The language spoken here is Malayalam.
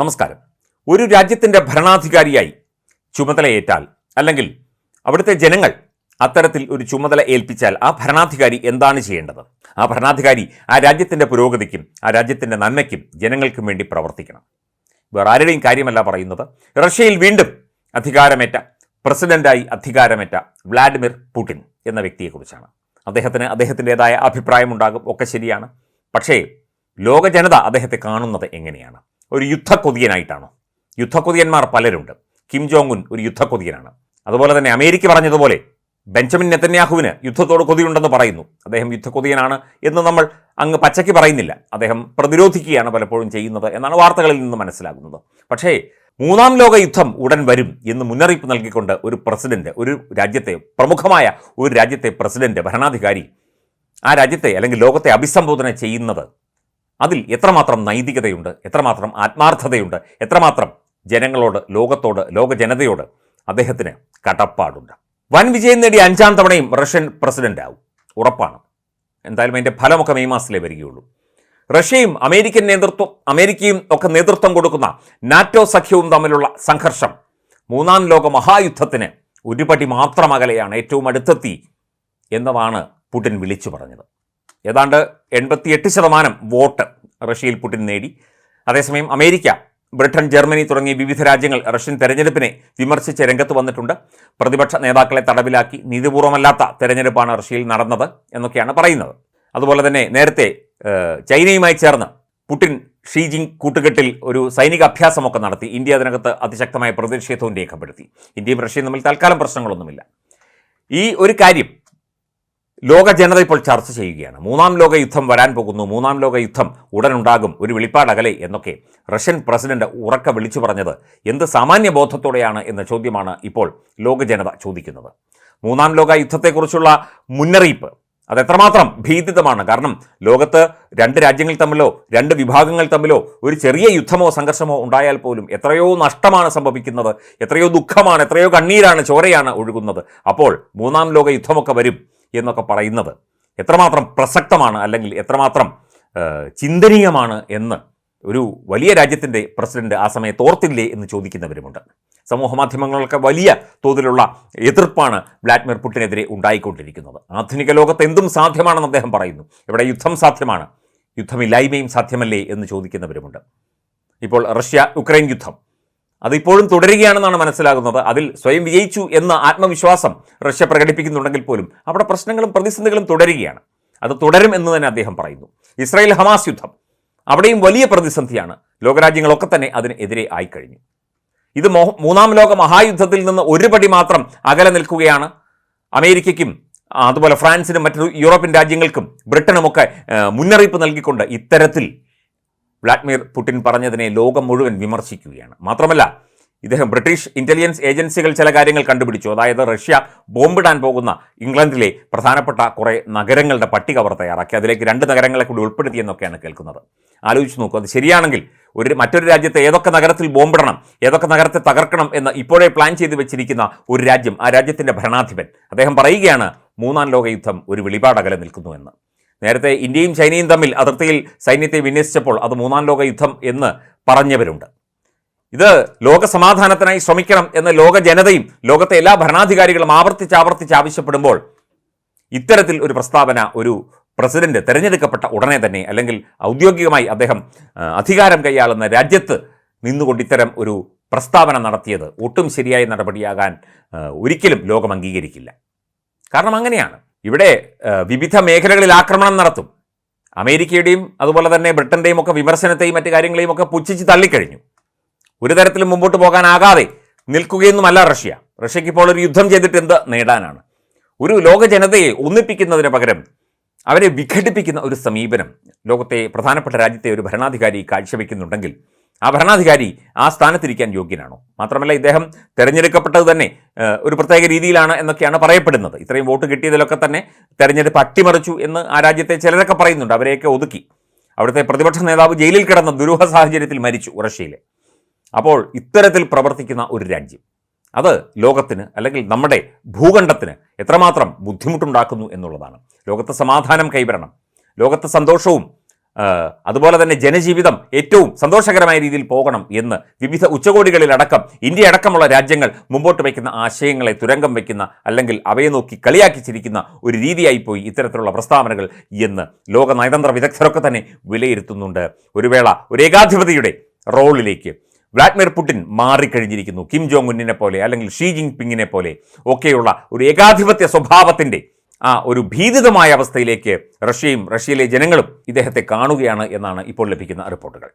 നമസ്കാരം. ഒരു രാജ്യത്തിന്റെ ഭരണാധികാരിയായി ചുമതലയേറ്റാൽ അല്ലെങ്കിൽ അവിടുത്തെ ജനങ്ങൾ അത്തരത്തിൽ ഒരു ചുമതല ഏൽപ്പിച്ചാൽ ആ ഭരണാധികാരി എന്താണ് ചെയ്യേണ്ടത്? ആ ഭരണാധികാരി ആ രാജ്യത്തിന്റെ പുരോഗതിക്കും ആ രാജ്യത്തിന്റെ നന്മയ്ക്കും ജനങ്ങൾക്കും വേണ്ടി പ്രവർത്തിക്കണം. വേറെ ആരുടെയും കാര്യമല്ല പറയുന്നത്. റഷ്യയിൽ വീണ്ടും അധികാരമേറ്റ പ്രസിഡന്റായി അധികാരമേറ്റ വ്ളാഡിമിർ പുടിൻ എന്ന വ്യക്തിയെക്കുറിച്ചാണ്. അദ്ദേഹത്തിന് അദ്ദേഹത്തിന്റെതായ അഭിപ്രായമുണ്ടാകും ഒക്കെ ശരിയാണ്. പക്ഷേ ലോക ജനത അദ്ദേഹത്തെ കാണുന്നത് എങ്ങനെയാണ്? ഒരു യുദ്ധക്കൊതിയനായിട്ടാണോ. യുദ്ധക്കൊതിയന്മാർ പലരുണ്ട്. കിം ജോങ് ഉൻ ഒരു യുദ്ധക്കൊതിയനാണ്. അതുപോലെ തന്നെ അമേരിക്ക പറഞ്ഞതുപോലെ ബെഞ്ചമിൻ നെത്തന്യാഹുവിന് യുദ്ധത്തോട് കൊതിയുണ്ടെന്ന് പറയുന്നു. അദ്ദേഹം യുദ്ധക്കൊതിയനാണ് എന്ന് നമ്മൾ അങ്ങ് പച്ചയ്ക്ക് പറയുന്നില്ല. അദ്ദേഹം പ്രതിരോധിക്കുകയാണ് പലപ്പോഴും ചെയ്യുന്നത് എന്നാണ് വാർത്തകളിൽ നിന്ന് മനസ്സിലാകുന്നത്. പക്ഷേ മൂന്നാം ലോക യുദ്ധം ഉടൻ വരും എന്ന് മുന്നറിയിപ്പ് നൽകിക്കൊണ്ട് ഒരു പ്രസിഡന്റ് ഒരു രാജ്യത്തെ പ്രമുഖമായ ഒരു രാജ്യത്തെ പ്രസിഡന്റ് ഭരണാധികാരി ആ രാജ്യത്തെ അല്ലെങ്കിൽ ലോകത്തെ അഭിസംബോധന ചെയ്യുന്നത് അതിൽ എത്രമാത്രം നൈതികതയുണ്ട് എത്രമാത്രം ആത്മാർത്ഥതയുണ്ട് എത്രമാത്രം ജനങ്ങളോട് ലോകത്തോട് ലോക ജനതയോട് അദ്ദേഹത്തിന് കടപ്പാടുണ്ട്. വൻ വിജയം നേടിയ അഞ്ചാം തവണയും റഷ്യൻ പ്രസിഡന്റ് ആവും ഉറപ്പാണ്. എന്തായാലും അതിന്റെ ഫലമൊക്കെ മെയ് മാസത്തിലേ വരികയുള്ളൂ. റഷ്യയും അമേരിക്കൻ നേതൃത്വം അമേരിക്കയും ഒക്കെ നേതൃത്വം കൊടുക്കുന്ന നാറ്റോ സഖ്യവും തമ്മിലുള്ള സംഘർഷം മൂന്നാം ലോക മഹായുദ്ധത്തിന് ഒരുപടി മാത്രം അകലെയാണ് ഏറ്റവും അടുത്തെത്തി എന്നതാണ് പുടിൻ വിളിച്ചു പറഞ്ഞത്. ഏതാണ്ട് എൺപത്തിയെട്ട് ശതമാനം വോട്ട് റഷ്യയിൽ പുടിൻ നേടി. അതേസമയം അമേരിക്ക ബ്രിട്ടൻ ജർമ്മനി തുടങ്ങിയ വിവിധ രാജ്യങ്ങൾ റഷ്യൻ തെരഞ്ഞെടുപ്പിനെ വിമർശിച്ച് രംഗത്ത് വന്നിട്ടുണ്ട്. പ്രതിപക്ഷ നേതാക്കളെ തടവിലാക്കി നീതിപൂർവമല്ലാത്ത തെരഞ്ഞെടുപ്പാണ് റഷ്യയിൽ നടന്നത് എന്നൊക്കെയാണ് പറയുന്നത്. അതുപോലെ തന്നെ നേരത്തെ ചൈനയുമായി ചേർന്ന് പുടിൻ ഷീജിങ് കൂട്ടുകെട്ടിൽ ഒരു സൈനിക അഭ്യാസമൊക്കെ നടത്തി. ഇന്ത്യ അതിനകത്ത് അതിശക്തമായ പ്രതിഷേധവും രേഖപ്പെടുത്തി. ഇന്ത്യയും റഷ്യയും തമ്മിൽ തൽക്കാലം പ്രശ്നങ്ങളൊന്നുമില്ല. ഈ ഒരു കാര്യം ലോക ജനത ഇപ്പോൾ ചർച്ച ചെയ്യുകയാണ്. മൂന്നാം ലോക യുദ്ധം വരാൻ പോകുന്നു. മൂന്നാം ലോക യുദ്ധം ഉടനുണ്ടാകും. ഒരു വെളിപ്പാടകലെ എന്നൊക്കെ റഷ്യൻ പ്രസിഡന്റ് ഉറക്ക വിളിച്ചു പറഞ്ഞത്. എന്ത് സാമാന്യ ബോധത്തോടെയാണ് എന്ന ചോദ്യമാണ് ഇപ്പോൾ ലോക ജനത ചോദിക്കുന്നത്. മൂന്നാം ലോക യുദ്ധത്തെക്കുറിച്ചുള്ള മുന്നറിയിപ്പ്. അത് എത്രമാത്രം ഭീതിതമാണ്. കാരണം ലോകത്ത് രണ്ട് രാജ്യങ്ങൾ തമ്മിലോ രണ്ട് വിഭാഗങ്ങൾ തമ്മിലോ ഒരു ചെറിയ യുദ്ധമോ സംഘർഷമോ ഉണ്ടായാൽ പോലും എത്രയോ നഷ്ടമാണ് സംഭവിക്കുന്നത്. എത്രയോ ദുഃഖമാണ്. എത്രയോ കണ്ണീരാണ് ചോരയാണ് ഒഴുകുന്നത്. അപ്പോൾ മൂന്നാം ലോക യുദ്ധമൊക്കെ വരും. എന്നൊക്കെ പറയുന്നത്. എത്രമാത്രം പ്രസക്തമാണ് അല്ലെങ്കിൽ എത്രമാത്രം ചിന്തനീയമാണ് എന്ന് ഒരു വലിയ രാജ്യത്തിന്റെ പ്രസിഡന്റ് ആ സമയത്ത് ഓർത്തില്ലേ എന്ന് ചോദിക്കുന്നവരുമുണ്ട്. സമൂഹ മാധ്യമങ്ങളൊക്കെ വലിയ തോതിലുള്ള എതിർപ്പാണ് വ്ളാഡിമിർ പുട്ടിനെതിരെ ഉണ്ടായിക്കൊണ്ടിരിക്കുന്നത്. ആധുനിക ലോകത്ത് എന്തും സാധ്യമാണെന്ന് അദ്ദേഹം പറയുന്നു. ഇവിടെ യുദ്ധം സാധ്യമാണ്. യുദ്ധമില്ലായ്മയും സാധ്യമല്ലേ എന്ന് ചോദിക്കുന്നവരുമുണ്ട്. ഇപ്പോൾ റഷ്യ ഉക്രൈൻ യുദ്ധം. അതിപ്പോഴും തുടരുകയാണെന്നാണ് മനസ്സിലാകുന്നത്. അതിൽ സ്വയം വിജയിച്ചു എന്ന ആത്മവിശ്വാസം റഷ്യ പ്രകടിപ്പിക്കുന്നുണ്ടെങ്കിൽ പോലും അവിടെ പ്രശ്നങ്ങളും പ്രതിസന്ധികളും തുടരുകയാണ്. അത് തുടരും എന്ന് തന്നെ അദ്ദേഹം പറയുന്നു. ഇസ്രായേൽ ഹമാസ് യുദ്ധം അവിടെയും വലിയ പ്രതിസന്ധിയാണ്. ലോകരാജ്യങ്ങളൊക്കെ തന്നെ അതിനെതിരെ ആയിക്കഴിഞ്ഞു. ഇത് മൂന്നാം ലോക മഹായുദ്ധത്തിൽ നിന്ന് ഒരു പടി മാത്രം അകലെ നിൽക്കുകയാണ്. അമേരിക്കയ്ക്കും അതുപോലെ ഫ്രാൻസിനും മറ്റു യൂറോപ്യൻ രാജ്യങ്ങൾക്കും ബ്രിട്ടനുമൊക്കെ മുന്നറിയിപ്പ് നൽകിക്കൊണ്ട് ഇത്തരത്തിൽ വ്ളാഡിമിർ പുടിൻ പറഞ്ഞതിനെ ലോകം മുഴുവൻ വിമർശിക്കുകയാണ്. മാത്രമല്ല ഇദ്ദേഹം ബ്രിട്ടീഷ് ഇന്റലിജൻസ് ഏജൻസികൾ ചില കാര്യങ്ങൾ കണ്ടുപിടിച്ചു. അതായത് റഷ്യ ബോംബിടാൻ പോകുന്ന ഇംഗ്ലണ്ടിലെ പ്രധാനപ്പെട്ട കുറേ നഗരങ്ങളുടെ പട്ടിക അവർ തയ്യാറാക്കി. അതിലേക്ക് രണ്ട് നഗരങ്ങളെ കൂടി ഉൾപ്പെടുത്തിയെന്നൊക്കെയാണ് കേൾക്കുന്നത്. ആലോചിച്ച് നോക്കൂ അത് ശരിയാണെങ്കിൽ ഒരു മറ്റൊരു രാജ്യത്തെ ഏതൊക്കെ നഗരത്തിൽ ബോംബിടണം ഏതൊക്കെ നഗരത്തെ തകർക്കണം എന്ന് ഇപ്പോഴേ പ്ലാൻ ചെയ്ത് വെച്ചിരിക്കുന്ന ഒരു രാജ്യം ആ രാജ്യത്തിന്റെ ഭരണാധിപൻ. അദ്ദേഹം പറയുകയാണ് മൂന്നാം ലോകയുദ്ധം ഒരു വെളിപാടകലെ നിൽക്കുന്നു എന്ന്. നേരത്തെ ഇന്ത്യയും ചൈനയും തമ്മിൽ അതിർത്തിയിൽ സൈന്യത്തെ വിന്യസിച്ചപ്പോൾ അത് മൂന്നാം ലോക യുദ്ധം എന്ന് പറഞ്ഞവരുണ്ട്. ഇത് ലോക സമാധാനത്തിനായി ശ്രമിക്കണം എന്ന് ലോക ജനതയും ലോകത്തെ എല്ലാ ഭരണാധികാരികളും ആവർത്തിച്ച് ആവർത്തിച്ച് ആവശ്യപ്പെടുമ്പോൾ ഇത്തരത്തിൽ ഒരു പ്രസ്താവന ഒരു പ്രസിഡന്റ് തിരഞ്ഞെടുക്കപ്പെട്ട ഉടനെ തന്നെ അല്ലെങ്കിൽ ഔദ്യോഗികമായി അദ്ദേഹം അധികാരം കൈയാളുന്ന രാജ്യത്ത് നിന്നുകൊണ്ട് ഇത്തരം ഒരു പ്രസ്താവന നടത്തിയത് ഒട്ടും ശരിയായ നടപടിയാകാൻ ഒരിക്കലും ലോകം അംഗീകരിക്കില്ല. കാരണം അങ്ങനെയാണ്. ഇവിടെ വിവിധ മേഖലകളിൽ ആക്രമണം നടത്തും. അമേരിക്കയുടെയും അതുപോലെ തന്നെ ബ്രിട്ടന്റെയും ഒക്കെ വിമർശനത്തെയും മറ്റു കാര്യങ്ങളെയും ഒക്കെ പുച്ഛിച്ച് തള്ളിക്കഴിഞ്ഞു. ഒരു തരത്തിലും മുമ്പോട്ട് പോകാനാകാതെ നിൽക്കുകയൊന്നുമല്ല റഷ്യ. റഷ്യയ്ക്ക് ഇപ്പോൾ ഒരു യുദ്ധം ചെയ്തിട്ട് എന്ത് നേടാനാണ്? ഒരു ലോക ജനതയെ ഒന്നിപ്പിക്കുന്നതിന് പകരം അവരെ വിഘടിപ്പിക്കുന്ന ഒരു സമീപനം ലോകത്തെ പ്രധാനപ്പെട്ട രാജ്യത്തെ ഒരു ഭരണാധികാരി കാഴ്ചവെക്കുന്നുണ്ടെങ്കിൽ ആ ഭരണാധികാരി ആ സ്ഥാനത്തിരിക്കാൻ യോഗ്യനാണോ? മാത്രമല്ല ഇദ്ദേഹം തെരഞ്ഞെടുക്കപ്പെട്ടത് തന്നെ ഒരു പ്രത്യേക രീതിയിലാണ് എന്നൊക്കെയാണ് പറയപ്പെടുന്നത്. ഇത്രയും വോട്ട് കിട്ടിയതിലൊക്കെ തന്നെ തെരഞ്ഞെടുപ്പ് അട്ടിമറിച്ചു എന്ന് ആ രാജ്യത്തെ ചിലരൊക്കെ പറയുന്നുണ്ട്. അവരെയൊക്കെ ഒതുക്കി. അവിടുത്തെ പ്രതിപക്ഷ നേതാവ് ജയിലിൽ കിടന്ന ദുരൂഹ സാഹചര്യത്തിൽ മരിച്ചു റഷ്യയിലെ അപ്പോൾ ഇത്തരത്തിൽ പ്രവർത്തിക്കുന്ന ഒരു രാജ്യം അത് ലോകത്തിന് അല്ലെങ്കിൽ നമ്മുടെ ഭൂഖണ്ഡത്തിന് എത്രമാത്രം ബുദ്ധിമുട്ടുണ്ടാക്കുന്നു എന്നുള്ളതാണ്. ലോകത്ത് സമാധാനം കൈവരണം ലോകത്ത് സന്തോഷവും അതുപോലെ തന്നെ ജനജീവിതം ഏറ്റവും സന്തോഷകരമായ രീതിയിൽ പോകണം എന്ന് വിവിധ ഉച്ചകോടികളിലടക്കം ഇന്ത്യ അടക്കമുള്ള രാജ്യങ്ങൾ മുമ്പോട്ട് വയ്ക്കുന്ന ആശയങ്ങളെ തുരങ്കം വയ്ക്കുന്ന അല്ലെങ്കിൽ അവയെ നോക്കി കളിയാക്കി ചിരിക്കുന്ന ഒരു രീതിയായി പോയി ഇത്തരത്തിലുള്ള പ്രസ്താവനകൾ എന്ന് ലോക നയതന്ത്ര വിദഗ്ധരൊക്കെ തന്നെ വിലയിരുത്തുന്നുണ്ട്. ഒരു വേള ഒരു ഏകാധിപതിയുടെ റോളിലേക്ക് വ്ളാഡിമിർ പുടിൻ മാറിക്കഴിഞ്ഞിരിക്കുന്നു. കിം ജോങ് ഉന്നിനെ പോലെ അല്ലെങ്കിൽ ഷീ ജിങ് പിങ്ങിനെ പോലെ ഒക്കെയുള്ള ഒരു ഏകാധിപത്യ സ്വഭാവത്തിന്റെ ആ ഒരു ഭീതിതമായ അവസ്ഥയിലേക്ക് റഷ്യയും റഷ്യയിലെ ജനങ്ങളും ഇദ്ദേഹത്തെ കാണുകയാണ് എന്നാണ് ഇപ്പോൾ ലഭിക്കുന്ന റിപ്പോർട്ടുകൾ.